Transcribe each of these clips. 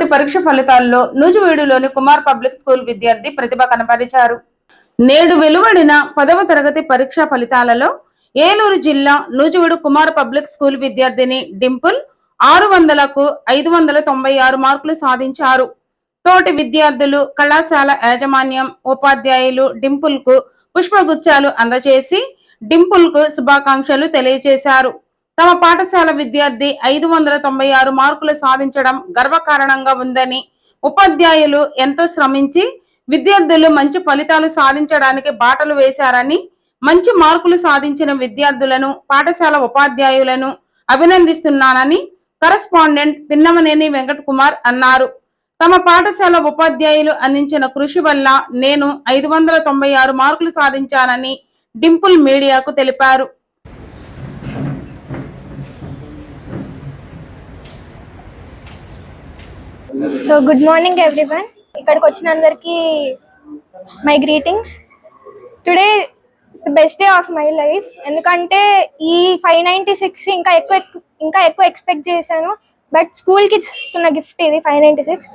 పరీక్ష ఫలితాల్లో నూజివీడులోని Kumar public school విద్యార్థి ప్రతిభ కనపరిచారు. నేడు వెలువడిన పదవ తరగతి పరీక్షా ఫలితాలలో ఏలూరు జిల్లా నూజివీడు కుమార్ పబ్లిక్ స్కూల్ విద్యార్థిని డింపుల్ ఆరు వందలకు ఐదు వందల తొంభై ఆరు మార్కులు సాధించారు. తోటి విద్యార్థులు కళాశాల యాజమాన్యం ఉపాధ్యాయులు డింపుల్కు పుష్పగుచ్చాలు అందజేసి డింపుల్కు శుభాకాంక్షలు తెలియజేశారు. తమ పాఠశాల విద్యార్థి ఐదు వందల తొంభై ఆరు మార్కులు సాధించడం గర్వకారణంగా ఉందని ఉపాధ్యాయులు ఎంతో శ్రమించి విద్యార్థులు మంచి ఫలితాలు సాధించడానికి బాటలు వేశారని మంచి మార్కులు సాధించిన విద్యార్థులను పాఠశాల ఉపాధ్యాయులను అభినందిస్తున్నానని కరస్పాండెంట్ పిన్నమనేని వెంకట్ కుమార్ అన్నారు. తమ పాఠశాల ఉపాధ్యాయులు అందించిన కృషి వల్ల నేను ఐదు వందల తొంభై ఆరు మార్కులు సాధించానని డింపుల్ మీడియాకు తెలిపారు. సో గుడ్ మార్నింగ్ ఎవ్రీవన్ ఇక్కడికి వచ్చిన అందరికీ my greetings today it's best day of my life ఎందుకంటే ఈ ఫైవ్ నైంటీ సిక్స్ ఇంకా ఎక్కువ ఇంకా ఎక్కువ ఎక్స్పెక్ట్ చేశాను. బట్ స్కూల్కి ఇస్తున్న గిఫ్ట్ ఇది ఫైవ్ నైంటీ సిక్స్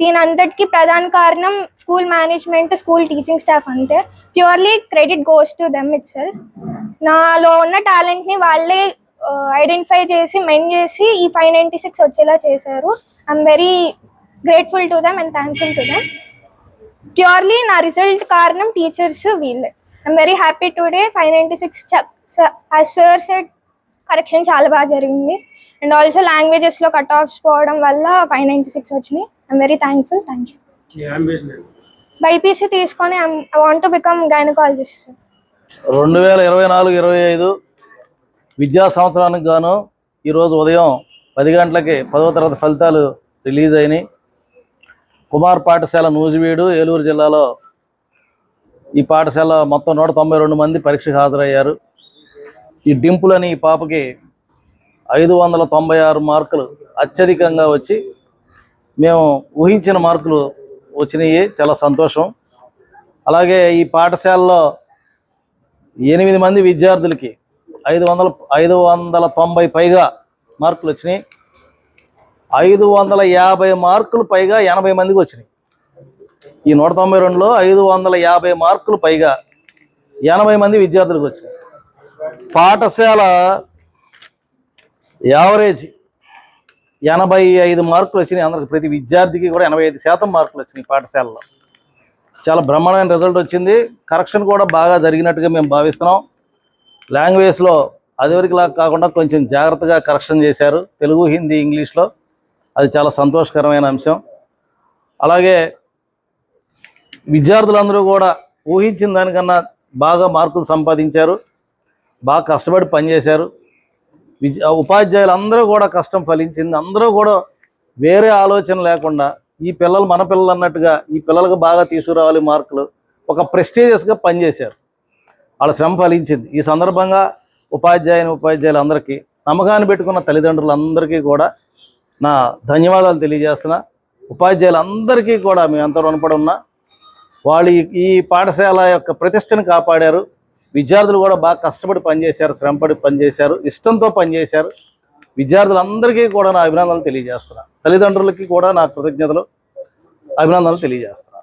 దీని అంతటికి ప్రధాన కారణం school management school teaching staff అంతే. Purely credit goes to them itself నాలో ఉన్న టాలెంట్ని వాళ్ళే ఐడెంటిఫై చేసి మెన్ చేసి ఈ ఫైవ్ నైంటీ సిక్స్ వచ్చేలా చేశారు. I'm very grateful to them and thankful to them purely నా రిజల్ట్ కారణం టీచర్స్ వీళ్ళే. I'm very happy today five ninety six sir set correction చాలా బాగా జరిగింది. అండ్ ఆల్సో లాంగ్వేజెస్లో కట్ ఆఫ్స్ పోవడం వల్ల ఫైవ్ నైంటీ సిక్స్ వచ్చినాయి. I'm very thankful thank you? BiPC తీసుకొని I want to become gynaecologist రెండు వేల ఇరవై నాలుగు ఇరవై ఐదు విద్యా సంవత్సరానికి గాను ఈరోజు ఉదయం పది గంటలకి పదవ తరగతి ఫలితాలు రిలీజ్ అయినాయి. కుమార్ పాఠశాల నూజివీడు ఏలూరు జిల్లాలో ఈ పాఠశాల మొత్తం నూట తొంభై రెండు మంది పరీక్షకు హాజరయ్యారు. ఈ డింపుల్ అని ఈ పాపకి ఐదు వందల తొంభై ఆరు మార్కులు అత్యధికంగా వచ్చి మేము ఊహించిన మార్కులు వచ్చినాయి. చాలా సంతోషం. అలాగే ఈ పాఠశాలలో ఎనిమిది మంది విద్యార్థులకి ఐదు వందల ఐదు వందల తొంభై పైగా మార్కులు వచ్చినాయి. ఐదు వందల యాభై మార్కులు పైగా ఎనభై మందికి వచ్చినాయి. ఈ నూట తొంభై రెండులో ఐదు వందల యాభై మార్కులు పైగా ఎనభై మంది విద్యార్థులకు వచ్చినాయి. పాఠశాల యావరేజ్ ఎనభై ఐదు మార్కులు వచ్చినాయి. అందరికి ప్రతి విద్యార్థికి కూడా ఎనభై ఐదు శాతం మార్కులు వచ్చినాయి పాఠశాలలో. చాలా బ్రహ్మాండమైన రిజల్ట్ వచ్చింది. కరెక్షన్ కూడా బాగా జరిగినట్టుగా మేము భావిస్తున్నాం. లాంగ్వేజ్లో అదివరకులా కాకుండా కొంచెం జాగ్రత్తగా కరెక్షన్ చేశారు. తెలుగు హిందీ ఇంగ్లీష్లో అది చాలా సంతోషకరమైన అంశం. అలాగే విద్యార్థులందరూ కూడా ఊహించిన దానికన్నా బాగా మార్కులు సంపాదించారు. బాగా కష్టపడి పనిచేశారు. విద్య ఉపాధ్యాయులు అందరూ కూడా కష్టం ఫలించింది. అందరూ కూడా వేరే ఆలోచన లేకుండా ఈ పిల్లలు మన పిల్లలు అన్నట్టుగా ఈ పిల్లలకు బాగా తీసుకురావాలి మార్కులు. ఒక ప్రెస్టీజియస్గా పనిచేశారు. వాళ్ళ శ్రమ ఫలించింది. ఈ సందర్భంగా ఉపాధ్యాయుని ఉపాధ్యాయులు అందరికీ నమ్మకాన్ని పెట్టుకున్న తల్లిదండ్రులందరికీ కూడా నా ధన్యవాదాలు తెలియజేస్తున్నా. ఉపాధ్యాయులందరికీ కూడా మీ అంత రుణపడి ఉన్నా. వాళ్ళు ఈ- ఈ పాఠశాల యొక్క ప్రతిష్టను కాపాడారు. విద్యార్థులు కూడా బాగా కష్టపడి పనిచేశారు శ్రమపడి పనిచేశారు ఇష్టంతో పనిచేశారు. విద్యార్థులందరికీ కూడా నా అభినందనలు తెలియజేస్తున్నా. తల్లిదండ్రులకి కూడా నా కృతజ్ఞతలు అభినందనలు తెలియజేస్తున్నా.